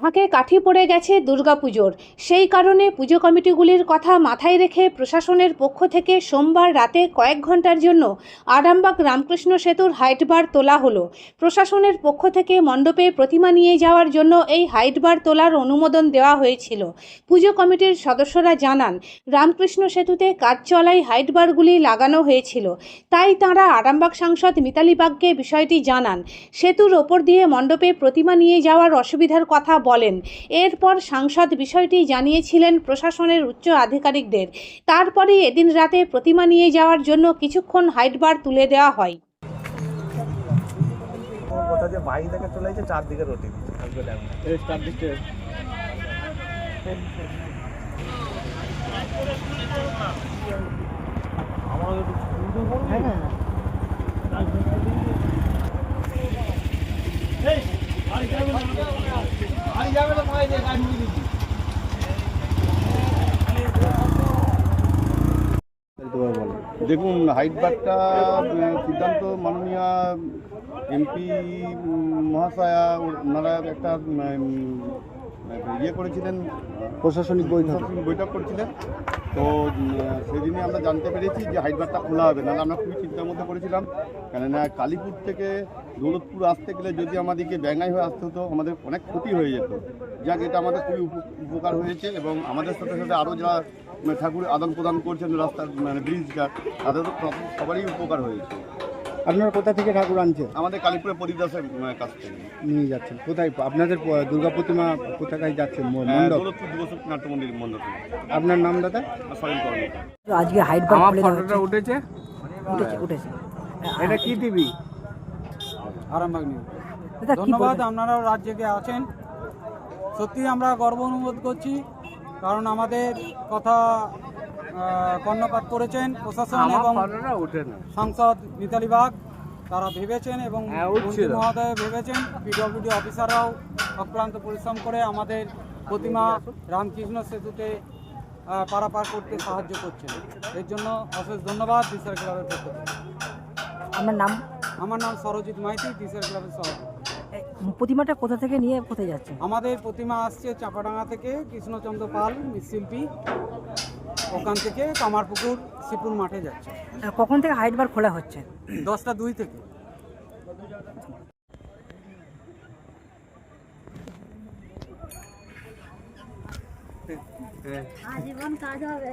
ফাঁকে কাঠি পড়ে গেছে দুর্গাপুজোর সেই কারণে পুজো কমিটিগুলির কথা মাথায় রেখে প্রশাসনের পক্ষ থেকে সোমবার রাতে কয়েক ঘণ্টার জন্য আরামবাগ রামকৃষ্ণ সেতুর হাইটবার তোলা হলো। প্রশাসনের পক্ষ থেকে মণ্ডপে প্রতিমা নিয়ে যাওয়ার জন্য এই হাইটবার তোলার অনুমোদন দেওয়া হয়েছিল। পুজো কমিটির সদস্যরা জানান, রামকৃষ্ণ সেতুতে কাজ চলাই হাইটবারগুলি লাগানো হয়েছিল। তাই তাঁরা আরামবাগ সাংসদ মিতালি বাগকে বিষয়টি জানান। সেতুর ওপর দিয়ে মণ্ডপে প্রতিমা নিয়ে যাওয়ার অসুবিধার কথা বলেন। এরপর সাংসদ বিষয়টি জানিয়েছিলেন প্রশাসনের উচ্চ আধিকারিকদের। তারপরেই এদিন রাতে প্রতিমা নিয়ে যাওয়ার জন্য কিছুক্ষণ হাইটবার তুলে দেওয়া হয়। চারদিকে রোটি দেখুন হাইট বারটা সিদ্ধান্ত মাননীয় এমপি মহাশয়া ওনারা একটা ইয়ে করেছিলেন প্রশাসনিক বৈঠক। বৈঠক করছিলেন। তো উম, সেদিনই আমরা জানতে পেরেছি যে হাইট বারটা খোলা হবে। নাহলে আমরা খুবই চিন্তার মধ্যে পড়েছিলাম। কেননা কালীপুর থেকে দৌলতপুর আসতে গেলে যদি আমাদেরকে ব্যাঙ্গাই হয়ে আসতে হতো আমাদের অনেক ক্ষতি হয়ে যেত। যাক এটা আমাদের খুবই উপ- উপকার হয়েছে এবং আমাদের সাথে সাথে আরও যারা ঠাকুর আদান প্রদান করছেন রাস্তার মানে ব্রিজটা তাদের তো সবারই উপকার হয়েছে। আপনারা কোথা থেকে ঠাকুর আনছেন? আমাদের কালীপুরে পরিদাসের মানে, কাছ থেকে। নিয়ে যাচ্ছেন। কোথায়? আপনাদের দুর্গা প্রতিমা কোথায় যাচ্ছেন হ্যাঁ, মণ্ডপ? নাট্য মন্দির মণ্ডপে। আপনার নাম দাদা? আজকে হাইট আমার ফটোটা উঠেছে? উঠেছে উঠেছে। এটা কি টিভি আরামবাগ নিউজ। দাদা ধন্যবাদ? আপনারাও রাজ্যকে আছেন। সত্যি আমরা গর্ব অনুভব করছি কারণ আমাদের কথা কর্ণপাত করেছেন প্রশাসন এবং সাংসদ মিতালি বাগ তারা ভেবেছেন এবং মন্ত্রী মহোদয় ভেবেছেন পিডব্লিউডি অফিসাররাও অক্লান্ত পরিশ্রম করে আমাদের প্রতিমা রামকৃষ্ণ সেতুতে পারাপার করতে সাহায্য করছেন। এর জন্য অশেষ ধন্যবাদ দিশার ক্লাবের পক্ষ থেকে। আপনার নাম? আমার নাম সরজিৎ মাইতি দিশার ক্লাবের সভাপতি। প্রতিমাটা কোথা থেকে নিয়ে কোথায় যাচ্ছে? আমাদের প্রতিমা আসছে চাপাডাঙ্গা থেকে কৃষ্ণচন্দ্র পাল মৃৎশিল্পী ওখান থেকে কামারপুকুর শিপুর মাঠে যাচ্ছে। কখন থেকে হাইট বার খোলা হচ্ছে? দশটা দুই থেকে। আজীবন কাজ হবে?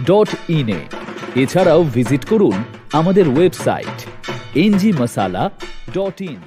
dot ইনে এছাড়াও ভিজিট করুন আমাদের website NG masala dot in